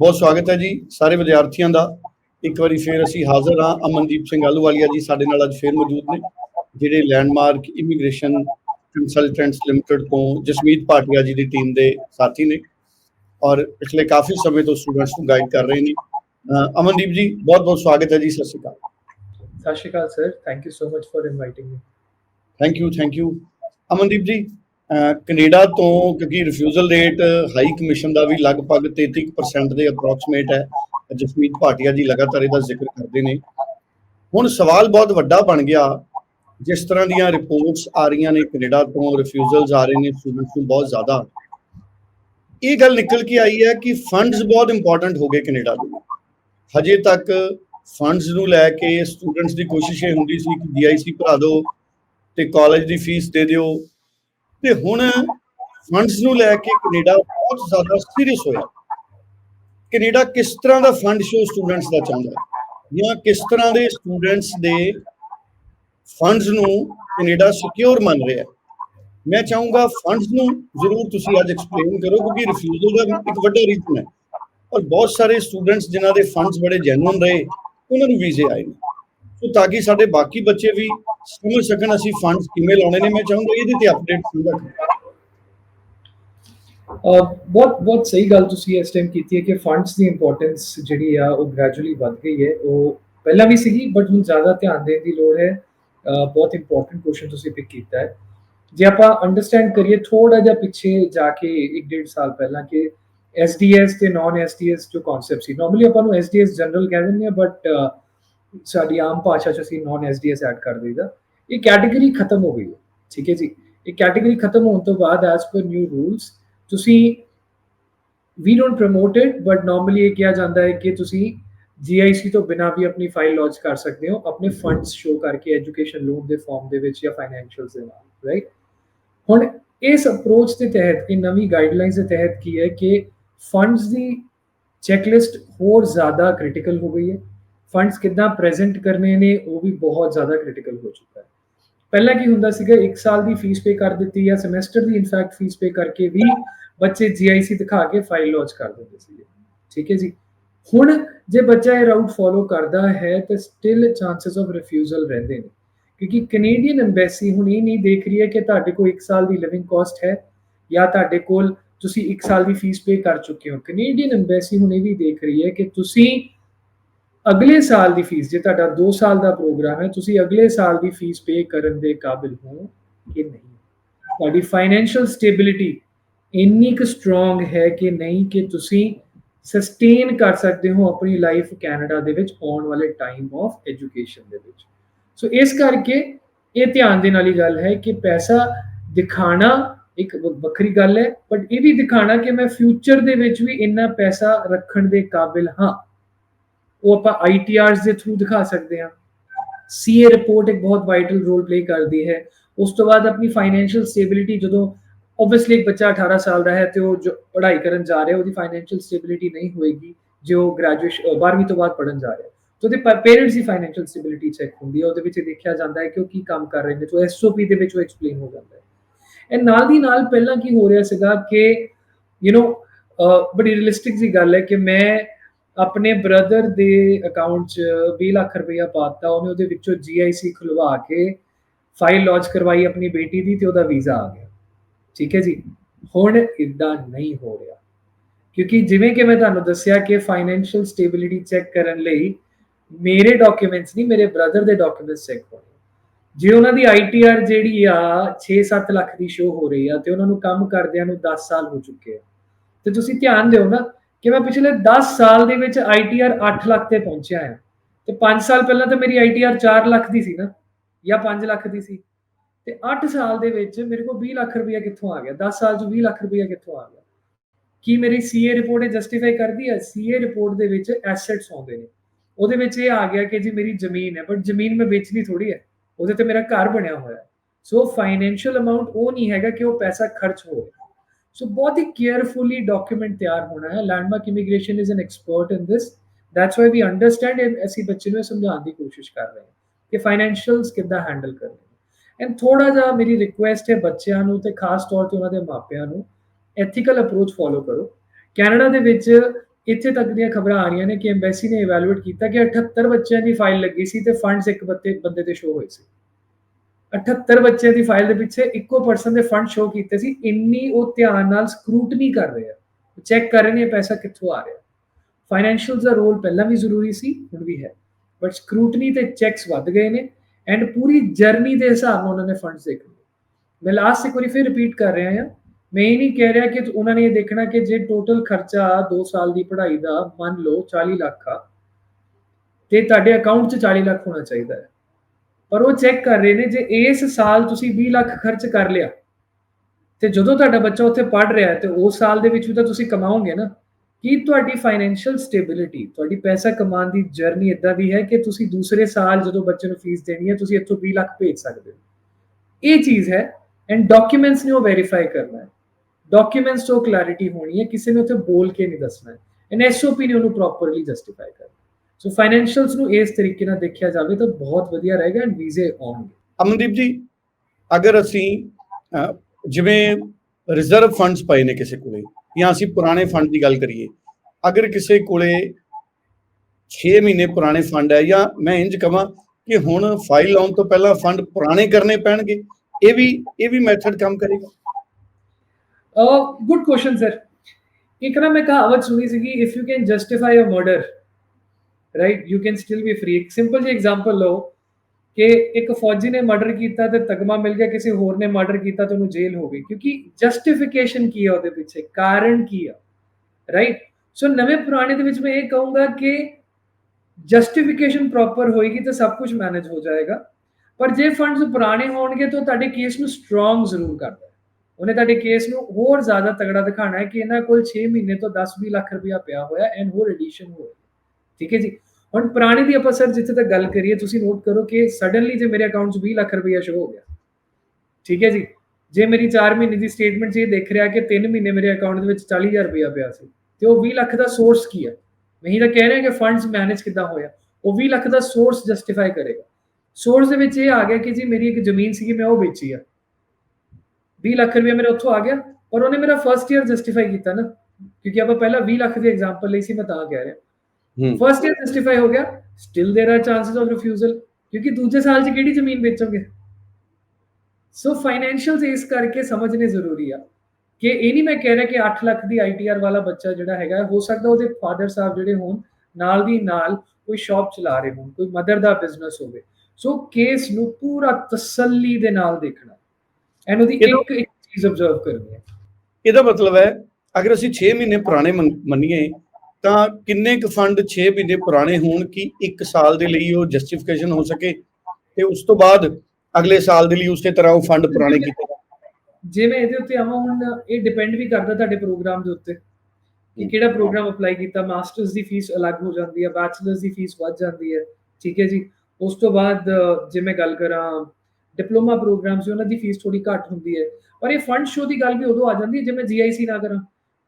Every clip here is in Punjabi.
ਬਹੁਤ ਸਵਾਗਤ ਹੈ ਜੀ ਸਾਰੇ ਵਿਦਿਆਰਥੀਆਂ ਦਾ। ਇੱਕ ਵਾਰੀ ਫੇਰ ਅਸੀਂ ਹਾਜ਼ਰ ਹਾਂ ਅਮਨਦੀਪ ਸਿੰਘ ਆਲੂਵਾਲੀਆ ਜੀ ਸਾਡੇ ਨਾਲ ਅੱਜ ਫੇਰ ਮੌਜੂਦ ਨੇ ਜਿਹੜੇ ਲੈਂਡਮਾਰਕ ਇਮੀਗ੍ਰੇਸ਼ਨ ਕੰਸਲਟੈਂਟਸ ਲਿਮਟਿਡ ਤੋਂ ਜਸਮੀਤ ਭਾਟੀਆ ਜੀ ਦੀ ਟੀਮ ਦੇ ਸਾਥੀ ਨੇ ਔਰ ਪਿਛਲੇ ਕਾਫੀ ਸਮੇਂ ਤੋਂ ਸਟੂਡੈਂਟਸ ਨੂੰ ਗਾਈਡ ਕਰ ਰਹੇ ਨੇ। ਅਮਨਦੀਪ ਜੀ ਬਹੁਤ ਬਹੁਤ ਸਵਾਗਤ ਹੈ ਜੀ ਸਤਿ ਸ਼੍ਰੀ ਅਕਾਲ। ਸਤਿ ਸ਼੍ਰੀ ਅਕਾਲ sir thank you so much for inviting me thank you thank you Amandeep ji Canada ਤੋਂ ਕਿਉਂਕਿ ਰਿਫਿਊਜ਼ਲ ਰੇਟ ਹਾਈ ਕਮਿਸ਼ਨ ਦਾ ਵੀ ਲਗਭਗ 33% ਦੇ ਅਪਰੋਕਸੀਮੇਟ ਹੈ। ਜਸਮੀਤ ਭਾਟੀਆ ਜੀ ਲਗਾਤਾਰ ਇਹਦਾ ਜ਼ਿਕਰ ਕਰਦੇ ਨੇ। ਹੁਣ ਸਵਾਲ ਬਹੁਤ ਵੱਡਾ ਬਣ ਗਿਆ। ਜਿਸ ਤਰ੍ਹਾਂ ਦੀਆਂ ਰਿਪੋਰਟਸ ਆ ਰਹੀਆਂ ਨੇ ਕੈਨੇਡਾ ਤੋਂ ਰਿਫਿਊਜ਼ਲਸ ਆ ਰਹੇ ਨੇ ਸਟੂਡੈਂਟਸ ਨੂੰ ਬਹੁਤ ਜ਼ਿਆਦਾ। ਇਹ ਗੱਲ ਨਿਕਲ ਕੇ ਆਈ ਹੈ ਕਿ ਫੰਡਸ ਬਹੁਤ ਇੰਪੋਰਟੈਂਟ ਹੋ ਗਏ ਕੈਨੇਡਾ ਦੇ। ਹਜੇ ਤੱਕ ਫੰਡਸ ਨੂੰ ਲੈ ਕੇ ਸਟੂਡੈਂਟਸ ਦੀ ਕੋਸ਼ਿਸ਼ ਇਹ ਹੁੰਦੀ ਸੀ ਕਿ ਜੀਆਈਸੀ ਭਰਾ ਦਿਓ ਤੇ ਕਾਲਜ ਦੀ ਫੀਸ ਦੇ ਦਿਓ। ਤੇ ਹੁਣ ਫੰਡਸ ਨੂੰ ਲੈ ਕੇ ਕੈਨੇਡਾ ਬਹੁਤ ਜ਼ਿਆਦਾ ਸੀਰੀਅਸ ਹੋਇਆ। ਕੈਨੇਡਾ ਕਿਸ ਤਰ੍ਹਾਂ ਦਾ ਫੰਡ ਸ਼ੋ ਸਟੂਡੈਂਟਸ ਦਾ ਚਾਹੁੰਦਾ ਹੈ? ਜਾਂ ਕਿਸ ਤਰ੍ਹਾਂ ਦੇ ਸਟੂਡੈਂਟਸ ਦੇ ਫੰਡਸ ਨੂੰ ਕੈਨੇਡਾ ਸਿਕਿਉਰ ਮੰਨ ਰਿਹਾ ਹੈ? ਮੈਂ ਚਾਹੂੰਗਾ ਫੰਡਸ ਨੂੰ ਜ਼ਰੂਰ ਤੁਸੀਂ ਅੱਜ ਐਕਸਪਲੇਨ ਕਰੋ, ਕਿਉਂਕਿ ਰਿਫਿਊਜ਼ਲ ਦਾ ਇੱਕ ਵੱਡਾ ਰੀਜ਼ਨ ਹੈ। ਔਰ ਬਹੁਤ ਸਾਰੇ ਸਟੂਡੈਂਟਸ ਜਿਨ੍ਹਾਂ ਦੇ ਫੰਡਸ ਬੜੇ ਜੈਨੂਇਨ ਰਹੇ, ਉਹਨਾਂ ਨੂੰ ਵੀਜ਼ੇ ਆਏ ਨੇ। ਸੋ ਤਾਂ ਕਿ ਸਾਡੇ ਬਾਕੀ ਬੱਚੇ ਵੀ ਸਮਝ ਸਕਣ, ਅਸੀਂ ਫੰਡਸ ਕਿਵੇਂ ਲਾਉਣੇ ਨੇ, ਮੈਂ ਚਾਹੂੰਗਾ ਇਹਦੇ ਤੇ ਅਪਡੇਟ ਸਾਂਝਾ ਬਹੁਤ ਬਹੁਤ ਸਹੀ ਗੱਲ ਤੁਸੀਂ ਇਸ ਟਾਈਮ ਕੀਤੀ ਹੈ ਕਿ ਫੰਡਸ ਦੀ ਇੰਪੋਰਟੈਂਸ ਜਿਹੜੀ ਆ, ਉਹ ਗ੍ਰੈਜੂਅਲੀ ਵੱਧ ਗਈ ਹੈ। ਉਹ ਪਹਿਲਾਂ ਵੀ ਸੀਗੀ ਬਟ ਹੁਣ ਜ਼ਿਆਦਾ ਧਿਆਨ ਦੇਣ ਦੀ ਲੋੜ ਹੈ। ਬਹੁਤ ਇੰਪੋਰਟੈਂਟ ਕੁਐਸਚਨ ਤੁਸੀਂ ਪਿਕ ਕੀਤਾ ਹੈ। ਜੇ ਆਪਾਂ ਅੰਡਰਸਟੈਂਡ ਕਰੀਏ ਥੋੜਾ ਜਿਹਾ ਪਿੱਛੇ ਜਾ ਕੇ ਇੱਕ ਡੇਢ ਸਾਲ ਪਹਿਲਾਂ ਕਿ SDS ਤੇ ਨਾਨ SDS ਜੋ ਕਨਸੈਪਟ ਸੀ। ਨਾਰਮਲੀ ਆਪਾਂ ਨੂੰ SDS ਜਨਰਲ ਕਹਿ ਦਿੰਦੇ ਆ ਬਟ ਸਾਡੀ ਆਮ ਭਾਸ਼ਾ ਚ ਅਸੀਂ ਨਾਨ SDS ਐਡ ਕਰ ਦਈਦਾ। ਇਹ ਕੈਟਾਗਰੀ ਖਤਮ ਹੋ ਗਈ ਹੈ, ਠੀਕ ਹੈ ਜੀ। ਇਹ ਕੈਟਾਗਰੀ ਖਤਮ ਹੋਣ ਤੋਂ ਬਾਅਦ ਐਸ ਪਰ ਨਿਊ ਰੂਲਸ ਤੁਸੀਂ ਵੀ don't promote it but normally ਇਹ ਕਿਹਾ ਜਾਂਦਾ ਹੈ ਕਿ ਤੁਸੀਂ GIC ਤੋਂ ਬਿਨਾ ਵੀ ਆਪਣੀ ਫਾਈਲ ਲੌਂਚ ਕਰ ਸਕਦੇ ਹੋ, ਆਪਣੇ ਫੰਡਸ ਸ਼ੋ ਕਰਕੇ ਐਜੂਕੇਸ਼ਨ ਲੋਨ ਦੇ ਫਾਰਮ ਦੇ ਵਿੱਚ ਜਾਂ ਫਾਈਨੈਂਸ਼ੀਅਲਸ ਦੇ ਨਾਲ ਰਾਈਟ ਹੁਣ ਇਸ ਅਪਰੋਚ ਦੇ ਤਹਿਤ ਇਹ ਨਵੀਂ ਗਾਈਡਲਾਈਨਸ ਦੇ ਤਹਿਤ ਕੀ ਹੈ ਕਿ ਫੰਡਸ ਦੀ ਚੈਕਲਿਸਟ ਹੋਰ ਜ਼ਿਆਦਾ ਕ੍ਰਿਟੀਕਲ ਹੋ ਗਈ ਹੈ। ਫੰਡਸ ਕਿੱਦਾਂ ਪ੍ਰੈਜ਼ੈਂਟ ਕਰਨੇ ਨੇ, ਉਹ ਵੀ ਬਹੁਤ ਜ਼ਿਆਦਾ ਕ੍ਰਿਟੀਕਲ ਹੋ ਚੁੱਕਾ ਹੈ। ਪਹਿਲਾਂ ਕੀ ਹੁੰਦਾ ਸੀਗਾ 1 ਸਾਲ ਦੀ ਫੀਸ ਪੇ ਕਰ ਦਿੱਤੀ ਜਾਂ ਸਮੈਸਟਰ ਦੀ ਇਨਫੈਕਟ ਫੀਸ ਪੇ ਕਰਕੇ ਵੀ ਬੱਚੇ ਜੀਆਈਸੀ ਦਿਖਾ ਕੇ ਫਾਈਲ ਲੌਂਚ ਕਰ ਦਿੰਦੇ ਸੀਗੇ। ਠੀਕ ਹੈ ਜੀ? ਹੁਣ ਜੇ ਬੱਚਾ ਇਹ ਰਾਊਟ ਫੋਲੋ ਕਰਦਾ ਹੈ, ਤਾਂ ਸਟਿਲ ਚਾਂਸਸ ਆਫ ਰਿਫਿਊਜ਼ਲ ਰਹਿੰਦੇ ਨੇ। ਕਿਉਂਕਿ ਕੈਨੇਡੀਅਨ ਐਮਬੈਸੀ ਹੁਣ ਇਹ ਨਹੀਂ ਦੇਖ ਰਹੀ ਹੈ ਕਿ ਤੁਹਾਡੇ ਕੋਲ 1 ਸਾਲ ਦੀ ਲਿਵਿੰਗ ਕਾਸਟ ਹੈ ਜਾਂ ਤੁਹਾਡੇ ਕੋਲ ਤੁਸੀਂ 1 ਸਾਲ ਦੀ ਫੀਸ ਪੇ ਕਰ ਚੁੱਕੇ ਹੋ। ਕੈਨੇਡੀਅਨ ਐਮਬੈਸੀ ਹੁਣ ਇਹ ਵੀ ਦੇਖ ਰਹੀ ਹੈ ਕਿ ਤੁਸੀਂ ਅਗਲੇ ਸਾਲ ਦੀ ਫੀਸ ਜੇ ਤੁਹਾਡਾ 2 ਸਾਲ ਦਾ ਪ੍ਰੋਗਰਾਮ ਹੈ, ਤੁਸੀਂ ਅਗਲੇ ਸਾਲ ਦੀ ਫੀਸ ਪੇ ਕਰਨ ਦੇ ਕਾਬਿਲ ਹੋ ਕਿ ਨਹੀਂ? ਤੁਹਾਡੀ ਫਾਈਨੈਂਸ਼ੀਅਲ ਸਟੇਬਿਲਿਟੀ ਇੰਨੀ ਕੁ ਸਟਰੋਂਗ ਹੈ ਕਿ ਨਹੀਂ ਕਿ ਤੁਸੀਂ ਸਸਟੇਨ ਕਰ ਸਕਦੇ ਹੋ ਆਪਣੀ ਲਾਈਫ ਕੈਨੇਡਾ ਦੇ ਵਿੱਚ ਆਉਣ ਵਾਲੇ ਟਾਈਮ ਆਫ ਐਜੂਕੇਸ਼ਨ ਦੇ ਵਿੱਚ। ਸੋ ਇਸ ਕਰਕੇ ਇਹ ਧਿਆਨ ਦੇਣ ਵਾਲੀ ਗੱਲ ਹੈ ਕਿ ਪੈਸਾ ਦਿਖਾਣਾ ਇੱਕ ਵੱਖਰੀ ਗੱਲ ਹੈ ਬਟ ਇਹ ਵੀ ਦਿਖਾਣਾ ਕਿ ਮੈਂ ਫਿਊਚਰ ਦੇ ਵਿੱਚ ਵੀ ਇੰਨਾ ਪੈਸਾ ਰੱਖਣ ਦੇ ਕਾਬਿਲ ਹਾਂ। ਉਹ ਆਪਾਂ ਆਈਟੀਆਰਸ ਦੇ ਥਰੂ ਦਿਖਾ ਸਕਦੇ ਹਾਂ। ਸੀਏ ਰਿਪੋਰਟ ਇੱਕ ਬਹੁਤ ਵਾਈਟਲ ਰੋਲ ਪਲੇ ਕਰਦੀ ਹੈ। ਉਸ ਤੋਂ ਬਾਅਦ ਆਪਣੀ ਫਾਈਨੈਂਸ਼ੀਅਲ ਸਟੇਬਿਲਿਟੀ ਜਦੋਂ ਆਬਵੀਅਸਲੀ ਇੱਕ ਬੱਚਾ 18 ਸਾਲ ਦਾ ਹੈ ਤੇ ਉਹ ਜੋ ਪੜ੍ਹਾਈ ਕਰਨ ਜਾ ਰਿਹਾ, ਉਹਦੀ ਫਾਈਨੈਂਸ਼ੀਅਲ ਸਟੇਬਿਲਿਟੀ ਨਹੀਂ ਹੋਏਗੀ, ਜੇ ਉਹ ਗ੍ਰੈਜੂਏਸ਼ਨ 12ਵੀਂ ਤੋਂ ਬਾਅਦ ਪੜ੍ਹਨ ਜਾ ਰਿਹਾ। ਤੇ ਉਹਦੇ ਪੇਰੈਂਟਸ ਦੀ ਫਾਈਨੈਂਸ਼ੀਅਲ ਸਟੇਬਿਲਿਟੀ ਚੈੱਕ ਹੁੰਦੀ ਹੈ। ਉਹਦੇ ਵਿੱਚ ਇਹ ਦੇਖਿਆ ਜਾਂਦਾ ਹੈ ਕਿ ਉਹ ਕੀ ਕੰਮ ਕਰ ਰਹੇ ਨੇ, ਜੋ ਐਸਓਪੀ ਦੇ ਵਿੱਚ ਉਹ ਐਕਸਪਲੇਨ ਹੋ ਜਾਂਦਾ ਹੈ। ਇਹ ਨਾਲ ਦੀ ਨਾਲ ਪਹਿਲਾਂ ਕੀ ਹੋ ਰਿਹਾ ਸੀਗਾ ਕਿ ਯੂ نو ਬੜੀ ਰੀਅਲਿਸਟਿਕ ਜੀ ਗੱਲ ਹੈ ਕਿ ਮੈਂ ਆਪਣੇ ਬ੍ਰਦਰ ਦੇ ਅਕਾਊਂਟ 'ਚ 20 ਲੱਖ ਰੁਪਇਆ ਪਾਤਾ ਉਹਨੇ ਉਹਦੇ ਵਿੱਚੋਂ GIC ਖੁਲਵਾ ਕੇ ਫਾਈਲ ਲਾਂਚ ਕਰਵਾਈ ਆਪਣੀ ਬੇਟੀ ਦੀ ਤੇ ਉਹਦਾ ਵੀਜ਼ਾ ਆ ਗਿਆ। ਠੀਕ ਹੈ ਜੀ? ਹੁਣ ਇਦਾਂ ਨਹੀਂ ਹੋ ਰਿਹਾ। ਕਿਉਂਕਿ ਜਿਵੇਂ ਕਿ ਮੈਂ ਤੁਹਾਨੂੰ ਦੱਸਿਆ ਕਿ ਫਾਈਨੈਂਸ਼ੀਅਲ ਸਟੇਬਿਲਿਟੀ ਚੈੱਕ ਕਰਨ ਲਈ ਮੇਰੇ ਡਾਕੂਮੈਂਟਸ ਨਹੀਂ, ਮੇਰੇ ਬ੍ਰਦਰ ਦੇ ਡਾਕੂਮੈਂਟਸ ਚੈੱਕ ਹੋਣੇ। ਜੇ ਉਹਨਾਂ ਦੀ ਆਈਟੀਆਰ ਜਿਹੜੀ ਆ 6-7 ਲੱਖ ਦੀ ਸ਼ੋ ਹੋ ਰਹੀ ਆ ਤੇ ਉਹਨਾਂ ਨੂੰ ਕੰਮ ਕਰਦਿਆਂ ਨੂੰ 10 ਸਾਲ ਹੋ ਚੁੱਕੇ ਆ। ਤੇ ਤੁਸੀਂ ਧਿਆਨ ਦਿਓ ਨਾ ਕਿ ਮੈਂ ਪਿਛਲੇ 10 ਸਾਲ ਦੇ ਵਿੱਚ ਆਈਟੀਆਰ 8 ਲੱਖ ਤੇ ਪਹੁੰਚਿਆ ਹਾਂ। ਤੇ 5 ਸਾਲ ਪਹਿਲਾਂ ਤਾਂ ਮੇਰੀ ਆਈਟੀਆਰ 4 ਲੱਖ ਦੀ ਸੀ ਨਾ, ਜਾਂ 5 ਲੱਖ ਦੀ ਸੀ। ਤੇ 8 ਸਾਲ ਦੇ ਵਿੱਚ ਮੇਰੇ ਕੋਲ 20 ਲੱਖ ਰੁਪਇਆ ਕਿੱਥੋਂ ਆ ਗਿਆ? 10 ਸਾਲ ਚ 20 ਲੱਖ ਰੁਪਇਆ ਕਿੱਥੋਂ ਆ ਗਿਆ? ਕੀ ਮੇਰੀ ਸੀਏ ਰਿਪੋਰਟ ਇਹ ਜਸਟੀਫਾਈ ਕਰਦੀ ਹੈ? ਸੀਏ ਰਿਪੋਰਟ ਦੇ ਵਿੱਚ ਐਸੈਟਸ ਆਉਂਦੇ ਨੇ। ਉਹਦੇ ਵਿੱਚ ਇਹ ਆ ਗਿਆ ਕਿ ਜੀ ਮੇਰੀ ਜ਼ਮੀਨ ਹੈ ਬਟ ਜ਼ਮੀਨ ਮੈਂ ਵੇਚਣੀ ਥੋੜੀ ਹੈ। ਉਹਦੇ ਤੇ ਮੇਰਾ ਘਰ ਬਣਿਆ ਹੋਇਆ ਹੈ। ਸੋ ਫਾਈਨੈਂਸ਼ੀਅਲ ਅਮਾਉਂਟ ਉਹ ਨਹੀਂ ਹੈਗਾ ਕਿ ਉਹ ਪੈਸਾ ਖਰਚ ਹੋਵੇ। ਸੋ ਬਹੁਤ ਹੀ ਕੇਅਰਫੁਲੀ ਡਾਕੂਮੈਂਟ ਤਿਆਰ ਹੋਣਾ ਹੈ landmark immigration is an expert in this that's why we understand ਅਸੀਂ ਬੱਚੇ ਨੂੰ ਸਮਝਾਉਣ ਦੀ ਕੋਸ਼ਿਸ਼ ਕਰ ਰਹੇ ਹਾਂ ਕਿ ਫਾਈਨੈਂਸ਼ੀਅਲਸ ਕਿੱਦਾਂ ਹੈਂਡਲ ਕਰਨੇ ਐਂਡ ਥੋੜਾ ਜਿਹਾ ਮੇਰੀ ਰਿਕੁਐਸਟ ਹੈ ਬੱਚਿਆਂ ਨੂੰ ਤੇ ਖਾਸ ਤੌਰ ਤੇ ਉਹਨਾਂ ਦੇ ਮਾਪਿਆਂ ਨੂੰ ਐਥੀਕਲ ਅਪਰੋਚ ਫੋਲੋ ਕਰੋ ਕੈਨੇਡਾ ਦੇ ਵਿੱਚ ਇੱਥੇ ਤੱਕ ਦੀਆਂ ਖਬਰਾਂ ਆ ਰਹੀਆਂ ਨੇ ਕਿ ਐਮਬੈਸੀ ਨੇ ਇਵੈਲੂਏਟ ਕੀਤਾ ਕਿ 78 ਬੱਚਿਆਂ ਦੀ ਫਾਈਲ ਲੱਗੀ ਸੀ ਤੇ ਫੰਡਸ ਇੱਕ ਬੰਦੇ ਬੰਦੇ ਤੇ ਸ਼ੋ ਹੋਏ ਸੀ 78 ਬੱਚਿਆਂ ਦੀ ਫਾਈਲ ਦੇ ਪਿੱਛੇ ਇੱਕੋ ਪਰਸਨ ਦੇ ਫੰਡ ਸ਼ੋ ਕੀਤੇ ਸੀ, ਇੰਨੀ ਉਹ ਧਿਆਨ ਨਾਲ ਸਕਰੂਟਨੀ ਕਰ ਰਹੇ ਆ। ਚੈੱਕ ਕਰ ਰਹੇ ਨੇ ਪੈਸਾ ਕਿੱਥੋਂ ਆ ਰਿਹਾ। ਫਾਈਨੈਂਸ਼ੀਅਲਸ ਦਾ ਰੋਲ ਪਹਿਲਾਂ ਵੀ ਜ਼ਰੂਰੀ ਸੀ, ਹੁਣ ਵੀ ਹੈ। ਬਟ ਸਕਰੂਟਨੀ ਤੇ ਚੈੱਕਸ ਵੱਧ ਗਏ ਨੇ ਐਂਡ ਪੂਰੀ ਜਰਨੀ ਦੇ ਹਿਸਾਬ ਨਾਲ ਉਹਨਾਂ ਨੇ ਫੰਡਸ ਦੇਖਣੇ ਮੈਂ ਲਾਸਟ ਇੱਕ ਵਾਰੀ ਫਿਰ ਰਿਪੀਟ ਕਰ ਰਿਹਾ ਹਾਂ। ਮੈਂ ਇਹ ਨਹੀਂ ਕਹਿ ਰਿਹਾ ਕਿ ਉਹਨਾਂ ਨੇ ਇਹ ਦੇਖਣਾ ਕਿ ਜੇ ਟੋਟਲ ਖਰਚਾ 2 ਸਾਲ ਦੀ ਪੜ੍ਹਾਈ ਦਾ ਮੰਨ ਲਓ 40 ਲੱਖ ਆ, ਤੇ ਤੁਹਾਡੇ ਅਕਾਊਂਟ 'ਚ 40 ਲੱਖ ਹੋਣਾ ਚਾਹੀਦਾ ਹੈ। ਪਰ ਉਹ ਚੈੱਕ ਕਰ ਰਹੇ ਨੇ ਜੇ ਇਸ ਸਾਲ ਤੁਸੀਂ 20 ਲੱਖ ਖਰਚ ਕਰ ਲਿਆ ਤੇ ਜਦੋਂ ਤੁਹਾਡਾ ਬੱਚਾ ਉੱਥੇ ਪੜ੍ਹ ਰਿਹਾ ਹੈ ਤੇ ਉਸ ਸਾਲ ਦੇ ਵਿੱਚ ਵੀ ਤਾਂ ਤੁਸੀਂ ਕਮਾਓਗੇ ਨਾ, ਕੀ ਤੁਹਾਡੀ ਫਾਈਨੈਂਸ਼ੀਅਲ ਸਟੇਬਿਲਿਟੀ ਤੁਹਾਡੀ ਪੈਸਾ ਕਮਾਉਣ ਦੀ ਜਰਨੀ ਇਦਾਂ ਦੀ ਹੈ ਕਿ ਤੁਸੀਂ ਦੂਸਰੇ ਸਾਲ ਜਦੋਂ ਬੱਚੇ ਨੂੰ ਫੀਸ ਦੇਣੀ ਹੈ, ਤੁਸੀਂ ਇੱਥੋਂ 20 ਲੱਖ ਭੇਜ ਸਕਦੇ ਹੋ। ਇਹ ਚੀਜ਼ ਹੈ ਐਂਡ ਡਾਕੂਮੈਂਟਸ ਨੇ ਉਹ ਵੈਰੀਫਾਈ ਕਰਨਾ ਹੈ। ਡਾਕੂਮੈਂਟਸ ਤੋਂ ਕਲੈਰਿਟੀ ਹੋਣੀ ਹੈ, ਕਿਸੇ ਨੇ ਉੱਥੇ ਬੋਲ ਕੇ ਨਹੀਂ ਦੱਸਣਾ ਹੈ। ਐਂਡ ਐਸਓਪੀ ਨੇ ਉਹਨੂੰ ਪ੍ਰੋਪਰਲੀ ਜਸਟੀਫਾਈ ਕਰਨਾ ਸੋ ਫਾਈਨੈਂਸ਼ੀਅਲਸ ਨੂੰ ਇਸ ਤਰੀਕੇ ਨਾਲ ਦੇਖਿਆ ਜਾਵੇ ਤਾਂ ਬਹੁਤ ਵਧੀਆ ਰਹੇਗਾ ਐਂਡ ਵੀਜ਼ੇ ਆਉਣਗੇ। ਅਮਨਦੀਪ ਜੀ ਅਗਰ ਅਸੀਂ ਜਿਵੇਂ ਰਿਜ਼ਰਵ ਫੰਡਸ ਪਏ ਨੇ ਕਿਸੇ ਕੋਲੇ ਜਾਂ ਅਸੀਂ ਪੁਰਾਣੇ ਫੰਡ ਦੀ ਗੱਲ ਕਰੀਏ ਅਗਰ ਕਿਸੇ ਕੋਲੇ 6 ਮਹੀਨੇ ਪੁਰਾਣੇ ਫੰਡ ਹੈ ਜਾਂ ਮੈਂ ਇੰਜ ਕਹਾਂ ਕਿ ਹੁਣ ਫਾਈਲ ਲਾਉਣ ਤੋਂ ਪਹਿਲਾਂ ਫੰਡ ਪੁਰਾਣੇ ਕਰਨੇ ਪੈਣਗੇ ਇਹ ਵੀ ਇਹ ਵੀ ਮੈਥਡ ਕੰਮ ਕਰੇਗਾ? ਗੁੱਡ ਕੁਐਸਚਨ ਸਰ ਇੱਕ ਨਾ ਮੈਂ ਕਹਾਵਤ ਸੁਣੀ ਸੀਗੀ if you can justify a murder right you can still be free ਇੱਕ ਸਿੰਪਲ ਜੀ ਐਗਜ਼ਾਮਪਲ ਲਓ ਕਿ ਇੱਕ ਫੌਜੀ ਨੇ ਮਰਡਰ ਕੀਤਾ ਤੇ ਤਗਮਾ ਮਿਲ ਗਿਆ ਕਿਸੇ ਹੋਰ ਨੇ ਮਰਡਰ ਕੀਤਾ ਤੇ ਉਹਨੂੰ ਜੇਲ੍ਹ ਹੋ ਗਈ ਕਿਉਂਕਿ ਜਸਟੀਫਿਕੇਸ਼ਨ ਕੀ ਹੈ ਉਹਦੇ ਪਿੱਛੇ ਕਾਰਨ ਕੀ ਆ ਰਾਈਟ ਸੋ ਨਵੇਂ ਪੁਰਾਣੇ ਦੇ ਵਿੱਚ ਮੈਂ ਇਹ ਕਹੂੰਗਾ ਕਿ ਜਸਟੀਫਿਕੇਸ਼ਨ ਪ੍ਰੋਪਰ ਹੋਏਗੀ ਤਾਂ ਸਭ ਕੁਝ ਮੈਨੇਜ ਹੋ ਜਾਏਗਾ ਪਰ ਜੇ ਫੰਡਸ ਪੁਰਾਣੇ ਹੋਣਗੇ ਤਾਂ ਤੁਹਾਡੇ ਕੇਸ ਨੂੰ ਸਟਰੋਂਗ ਜ਼ਰੂਰ ਕਰਦਾ ਹੈ ਉਹਨੇ ਤੁਹਾਡੇ ਕੇਸ ਨੂੰ ਹੋਰ ਜ਼ਿਆਦਾ ਤਗੜਾ ਦਿਖਾਣਾ ਹੈ ਕਿ ਇਹਨਾਂ ਕੋਲ 6 ਮਹੀਨੇ ਤੋਂ 10-20 ਲੱਖ ਰੁਪਇਆ ਪਿਆ ਹੋਇਆ ਐਂਡ ਹੋਰ ਐਡੀਸ਼ਨ ਹੋਇਆ ਠੀਕ ਹੈ ਜੀ? ਹੁਣ ਪੁਰਾਣੇ ਦੀ ਆਪਾਂ ਸਰ ਜਿੱਥੇ ਤੱਕ ਗੱਲ ਕਰੀਏ, ਤੁਸੀਂ ਨੋਟ ਕਰੋ ਕਿ ਸਡਨਲੀ ਜੇ ਮੇਰੇ ਅਕਾਊਂਟ 'ਚ 20 ਲੱਖ ਰੁਪਇਆ ਸ਼ੋ ਹੋ ਗਿਆ। ਠੀਕ ਹੈ ਜੀ? ਜੇ ਮੇਰੀ 4 ਮਹੀਨੇ ਦੀ ਸਟੇਟਮੈਂਟ 'ਚ ਇਹ ਦਿਖ ਰਿਹਾ ਕਿ 3 ਮਹੀਨੇ ਮੇਰੇ ਅਕਾਊਂਟ ਦੇ ਵਿੱਚ 40000 ਰੁਪਇਆ ਪਿਆ ਸੀ, ਤੇ ਉਹ 20 ਲੱਖ ਦਾ ਸੋਰਸ ਕੀ ਹੈ? ਮੈਂ ਤਾਂ ਕਹਿ ਰਿਹਾ ਕਿ ਫੰਡਸ ਮੈਨੇਜ ਕਿੱਦਾਂ ਹੋਇਆ? ਉਹ 20 ਲੱਖ ਦਾ ਸੋਰਸ ਜਸਟੀਫਾਈ ਕਰੇਗਾ। ਸੋਰਸ ਦੇ ਵਿੱਚ ਇਹ ਆ ਗਿਆ ਕਿ ਜੀ ਮੇਰੀ ਇੱਕ ਜ਼ਮੀਨ ਸੀਗੀ, ਮੈਂ ਉਹ ਵੇਚੀ ਆ। 20 ਲੱਖ ਰੁਪਏ ਮੇਰੇ ਉੱਥੋਂ ਆ ਗਿਆ ਔਰ ਉਹਨੇ ਮੇਰਾ ਫਰਸਟ ਈਅਰ ਜਸਟੀਫਾਈ ਕੀਤਾ ਨਾ। ਕਿਉਂਕਿ ਆਪਾਂ ਪਹਿਲਾਂ 20 ਲੱਖ ਦੀ ਐਗਜ਼ਾਮਪਲ ਲਈ ਸੀ, ਮੈਂ ਤਾਂ ਕਹਿ ਰਿਹਾ। ਫਰਸਟ ਈਅਰ ਜਸਟੀਫਾਈ ਹੋ ਗਿਆ still there are chances of refusal ਕਿਉਂਕਿ ਦੂਜੇ ਸਾਲ 'ਚ ਕਿਹੜੀ ਜ਼ਮੀਨ ਵੇਚੋਗੇ ਸੋ ਫਾਈਨੈਂਸ਼ੀਅਲਸ ਇਸ ਕਰਕੇ ਸਮਝਣੇ ਜ਼ਰੂਰੀ ਆ ਕਿ ਇਹ ਨਹੀਂ ਮੈਂ ਕਹਿ ਰਿਹਾ ਕਿ 8 ਲੱਖ ਦੀ ਆਈਟੀਆਰ ਵਾਲਾ ਬੱਚਾ ਜਿਹੜਾ ਹੈਗਾ ਹੋ ਸਕਦਾ ਉਹਦੇ ਫਾਦਰ ਸਾਹਿਬ ਜਿਹੜੇ ਹੋਣ ਨਾਲ ਦੀ ਨਾਲ ਕੋਈ ਸ਼ਾਪ ਚਲਾ ਰਹੇ ਹੋਣ ਕੋਈ ਮਦਰ ਦਾ ਬਿਜ਼ਨਸ ਹੋਵੇ ਸੋ ਕੇਸ ਨੂੰ ਪੂਰਾ ਤਸੱਲੀ ਦੇ ਨਾਲ ਦੇਖਣਾ ਐਂਡ ਉਹਦੀ ਇਹਦਾ- ਇੱਕ ਇੱਕ ਚੀਜ਼ ਆਬਜ਼ਰਵ ਕਰਨੀ ਹੈ ਇਹਦਾ ਮਤਲਬ ਹੈ ਅਗਰ ਅਸੀਂ 6 ਮਹੀਨੇ ਪੁਰਾਣੇ ਮੰਨ- ਮੰਨੀਏ ਤਾਂ ਕਿੰਨੇ ਕੁ ਫੰਡ 6 ਮਹੀਨੇ ਪੁਰਾਣੇ ਹੋਣ ਕਿ 1 ਸਾਲ ਦੇ ਲਈ ਉਹ ਜਸਟੀਫਿਕੇਸ਼ਨ ਹੋ ਸਕੇ ਤੇ ਉਸ ਤੋਂ ਬਾਅਦ ਅਗਲੇ ਸਾਲ ਦੇ ਲਈ ਉਸੇ ਤਰ੍ਹਾਂ ਉਹ ਫੰਡ ਪੁਰਾਣੇ ਕੀਤੇ ਜਾਣ। ਜੇ ਮੈਂ ਇਹਦੇ ਉੱਤੇ ਆਵਾਂ ਹੁਣ ਇਹ ਡਿਪੈਂਡ ਵੀ ਕਰਦਾ ਤੁਹਾਡੇ ਪ੍ਰੋਗਰਾਮ ਦੇ ਉੱਤੇ ਕਿ ਕਿਹੜਾ ਪ੍ਰੋਗਰਾਮ ਅਪਲਾਈ ਕੀਤਾ ਮਾਸਟਰਸ ਦੀ ਫੀਸ ਅਲੱਗ ਹੋ ਜਾਂਦੀ ਹੈ ਬੈਚਲਰਸ ਦੀ ਫੀਸ ਵੱਧ ਜਾਂਦੀ ਹੈ ਠੀਕ ਹੈ ਜੀ ਉਸ ਤੋਂ ਬਾਅਦ ਅ, ਜੇ ਮੈਂ ਗੱਲ ਕਰਾਂ ਡਿਪਲੋਮਾ ਪ੍ਰੋਗਰਾਮਸ ਉਹਨਾਂ ਦੀ ਫੀਸ ਥੋੜੀ ਘੱਟ ਹੁੰਦੀ ਹੈ ਪਰ ਇਹ ਫੰਡ ਸ਼ੋ ਦੀ ਗੱਲ ਵੀ ਉਦੋਂ ਆ ਜਾਂਦੀ ਹੈ ਜੇ ਮੈਂ ਜੀਆਈਸੀ ਨਾ ਕਰਾਂ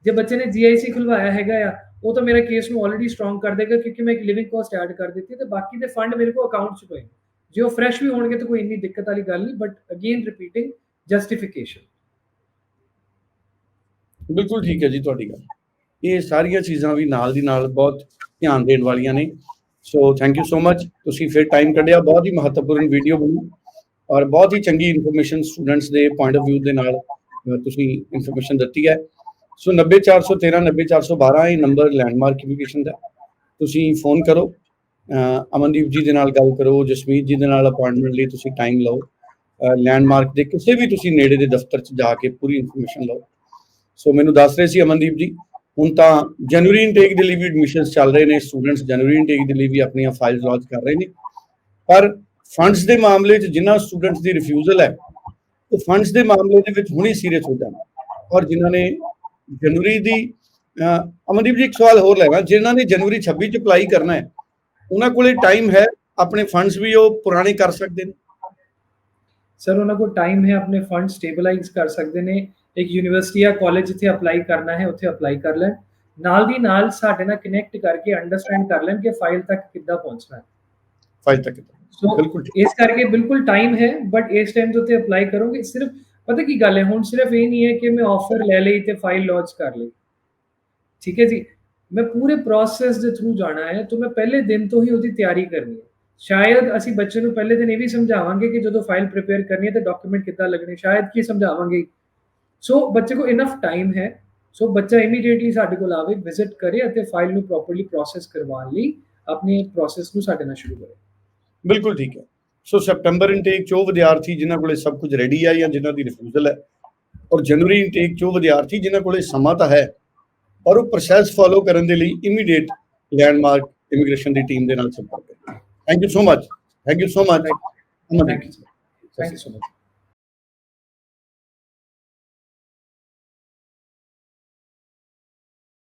ਜੇ ਬੱਚੇ ਨੇ ਜੀਆਈਸੀ ਖੁਲਵਾਇਆ ਹੈਗਾ ਆ ਉਹ ਤਾਂ ਮੇਰਾ ਕੇਸ ਨੂੰ ਆਲਰੇਡੀ ਸਟਰੋਂਗ ਕਰ ਦੇਗਾ ਕਿਉਂਕਿ ਮੈਂ ਇੱਕ ਲਿਵਿੰਗ ਕਾਸਟ ਐਡ ਕਰ ਦਿੱਤੀ ਹੈ ਤੇ ਬਾਕੀ ਦੇ ਫੰਡ ਮੇਰੇ ਕੋਲ ਅਕਾਊਂਟ 'ਚ ਪਏ ਜੇ ਉਹ ਫਰੈਸ਼ ਵੀ ਹੋਣਗੇ ਤਾਂ ਕੋਈ ਇੰਨੀ ਦਿੱਕਤ ਵਾਲੀ ਗੱਲ ਨਹੀਂ ਬਟ ਅਗੇਨ ਰਿਪੀਟਿੰਗ ਜਸਟੀਫਿਕੇਸ਼ਨ ਬਿਲਕੁਲ ਠੀਕ ਹੈ ਜੀ ਤੁਹਾਡੀ ਗੱਲ। ਇਹ ਸਾਰੀਆਂ ਚੀਜ਼ਾਂ ਵੀ ਨਾਲ ਦੀ ਨਾਲ ਬਹੁਤ ਧਿਆਨ ਦੇਣ ਵਾਲੀਆਂ ਨੇ। So thank you so much ਤੁਸੀਂ ਫਿਰ ਟਾਈਮ ਕੱਢਿਆ, ਬਹੁਤ ਹੀ ਮਹੱਤਵਪੂਰਨ ਵੀਡੀਓ ਬਣੀ ਔਰ ਬਹੁਤ ਹੀ ਚੰਗੀ ਇਨਫੋਰਮੇਸ਼ਨ ਸਟੂਡੈਂਟਸ ਦੇ ਪੁਆਇੰਟ ਆਫ View ਦੇ ਨਾਲ ਤੁਸੀਂ ਇਨਫੋਰਮੇਸ਼ਨ ਦਿੱਤੀ ਹੈ। ਸੋ 90413 90412 ਇਹ ਨੰਬਰ ਲੈਂਡਮਾਰਕ ਐਜੂਕੇਸ਼ਨ ਦਾ। ਤੁਸੀਂ ਫੋਨ ਕਰੋ। ਅਮਨਦੀਪ ਜੀ ਦੇ ਨਾਲ ਗੱਲ ਕਰੋ, ਜਸਮੀਤ ਜੀ ਦੇ ਨਾਲ ਅਪਾਇੰਟਮੈਂਟ ਲਈ ਤੁਸੀਂ ਟਾਈਮ ਲਓ। ਲੈਂਡਮਾਰਕ ਦੇ ਕਿਸੇ ਵੀ ਤੁਸੀਂ ਨੇੜੇ ਦੇ ਦਫ਼ਤਰ 'ਚ ਜਾ ਕੇ ਪੂਰੀ ਇਨਫੋਰਮੇਸ਼ਨ ਲਓ। ਸੋ ਮੈਨੂੰ ਦੱਸ ਰਹੇ ਸੀ ਅਮਨਦੀਪ ਜੀ, ਹੁਣ ਤਾਂ ਜਨਵਰੀ ਇਨਟੇਕ ਦੇ ਲਈ ਵੀ ਐਡਮਿਸ਼ਨਸ ਚੱਲ ਰਹੇ ਨੇ ਸਟੂਡੈਂਟਸ ਜਨਵਰੀ ਇਨਟੇਕ ਦੇ ਲਈ ਵੀ ਆਪਣੀਆਂ ਫਾਈਲਸ ਲਾਂਚ ਕਰ ਰਹੇ ਨੇ। ਪਰ ਫੰਡਸ ਦੇ ਮਾਮਲੇ 'ਚ ਜਿਨ੍ਹਾਂ ਸਟੂਡੈਂਟਸ ਦੀ ਰਿਫਿਊਜ਼ਲ ਹੈ, ਉਹ ਫੰਡਸ ਦੇ ਮਾਮਲੇ ਦੇ ਵਿੱਚ ਹੁਣੇ ਸੀਰੀਅਸ ਹੋ ਜਾਣਾ। ਔਰ ਜਿਨ੍ਹਾਂ ਨੇ ਜਨਵਰੀ ਦੀ ਅਮਨਦੀਪ ਜੀ ਇੱਕ ਸਵਾਲ ਹੋਰ ਲੈਣਾ ਜਿਨ੍ਹਾਂ ਨੇ ਜਨਵਰੀ 26 ਚ ਅਪਲਾਈ ਕਰਨਾ ਹੈ ਉਹਨਾਂ ਕੋਲੇ ਟਾਈਮ ਹੈ ਆਪਣੇ ਫੰਡਸ ਵੀ ਉਹ ਪੁਰਾਣੇ ਕਰ ਸਕਦੇ ਨੇ? ਸਰ ਉਹਨਾਂ ਕੋਲ ਟਾਈਮ ਹੈ ਆਪਣੇ ਫੰਡ ਸਟੇਬਲਾਈਜ਼ ਕਰ ਸਕਦੇ ਨੇ। ਇੱਕ ਯੂਨੀਵਰਸਿਟੀ ਜਾਂ ਕਾਲਜ ਜਿੱਥੇ ਅਪਲਾਈ ਕਰਨਾ ਹੈ ਉੱਥੇ ਅਪਲਾਈ ਕਰ ਲੈਣ। ਨਾਲ ਦੀ ਨਾਲ ਸਾਡੇ ਨਾਲ ਕਨੈਕਟ ਕਰਕੇ ਅੰਡਰਸਟੈਂਡ ਕਰ ਲੈਣ ਕਿ ਫਾਈਲ ਤੱਕ ਕਿੱਦਾਂ ਪਹੁੰਚਣਾ ਹੈ। ਫਾਈਲ ਤੱਕ ਸੋ ਬਿਲਕੁਲ। ਇਸ ਕਰਕੇ ਬਿਲਕੁਲ ਟਾਈਮ ਹੈ ਬਟ ਇਸ ਟਾਈਮ ਦੇ ਉੱਤੇ ਅਪਲਾਈ ਕਰੋਗੇ ਸਿਰਫ ਪਤਾ ਕੀ ਗੱਲ ਹੈ ਹੁਣ ਸਿਰਫ ਇਹ ਨਹੀਂ ਹੈ ਕਿ ਮੈਂ ਆਫਰ ਲੈ ਲਈ ਤੇ ਫਾਈਲ ਲਾਂਚ ਕਰ ਲਈ ਠੀਕ ਹੈ ਜੀ ਮੈਂ ਪੂਰੇ ਪ੍ਰੋਸੈਸ ਦੇ ਥਰੂ ਜਾਣਾ ਹੈ ਤਾਂ ਮੈਂ ਪਹਿਲੇ ਦਿਨ ਤੋਂ ਹੀ ਉਹਦੀ ਤਿਆਰੀ ਕਰਨੀ ਹੈ ਸ਼ਾਇਦ ਅਸੀਂ ਬੱਚੇ ਨੂੰ ਪਹਿਲੇ ਦਿਨ ਇਹ ਵੀ ਸਮਝਾਵਾਂਗੇ ਕਿ ਜਦੋਂ ਫਾਈਲ ਪ੍ਰਿਪੇਅਰ ਕਰਨੀ ਹੈ ਤਾਂ ਡਾਕੂਮੈਂਟ ਕਿੱਦਾਂ ਲੱਗਣੇ ਸ਼ਾਇਦ ਕੀ ਸਮਝਾਵਾਂਗੇ ਸੋ ਬੱਚੇ ਕੋਲ ਇਨਫ ਟਾਈਮ ਹੈ ਸੋ ਬੱਚਾ ਇਮੀਡੀਏਟਲੀ ਸਾਡੇ ਕੋਲ ਆਵੇ ਵਿਜ਼ਿਟ ਕਰੇ ਅਤੇ ਫਾਈਲ ਨੂੰ ਪ੍ਰੋਪਰਲੀ ਪ੍ਰੋਸੈਸ ਕਰਵਾਉਣ ਲਈ ਆਪਣੇ ਪ੍ਰੋਸੈਸ ਨੂੰ ਸਾਡੇ ਨਾਲ ਸ਼ੁਰੂ ਕਰੇ ਬਿਲਕੁਲ ਠੀਕ ਹੈ ਸੋ ਸੈਪਟੈਂਬਰ ਇਨਟੇਕ 'ਚ ਉਹ ਵਿਦਿਆਰਥੀ ਜਿਨ੍ਹਾਂ ਕੋਲੇ ਸਭ ਕੁਝ ਰੈਡੀ ਹੈ ਜਾਂ ਜਿਨ੍ਹਾਂ ਦੀ ਰਿਫਿਊਜ਼ਲ ਹੈ। ਔਰ ਜਨਵਰੀ ਇਨਟੇਕ 'ਚ ਉਹ ਵਿਦਿਆਰਥੀ ਜਿਨ੍ਹਾਂ ਕੋਲੇ ਸਮਾਂ ਤਾਂ ਹੈ ਔਰ ਉਹ ਪ੍ਰੋਸੈਸ ਫਾਲੋ ਕਰਨ ਦੇ ਲਈ ਇਮੀਡੀਏਟ ਲੈਂਡਮਾਰਕ ਇਮੀਗ੍ਰੇਸ਼ਨ ਦੀ ਟੀਮ ਦੇ ਨਾਲ ਸੰਪਰਕ ਕਰੇ thank you so much thank you so much thank you so much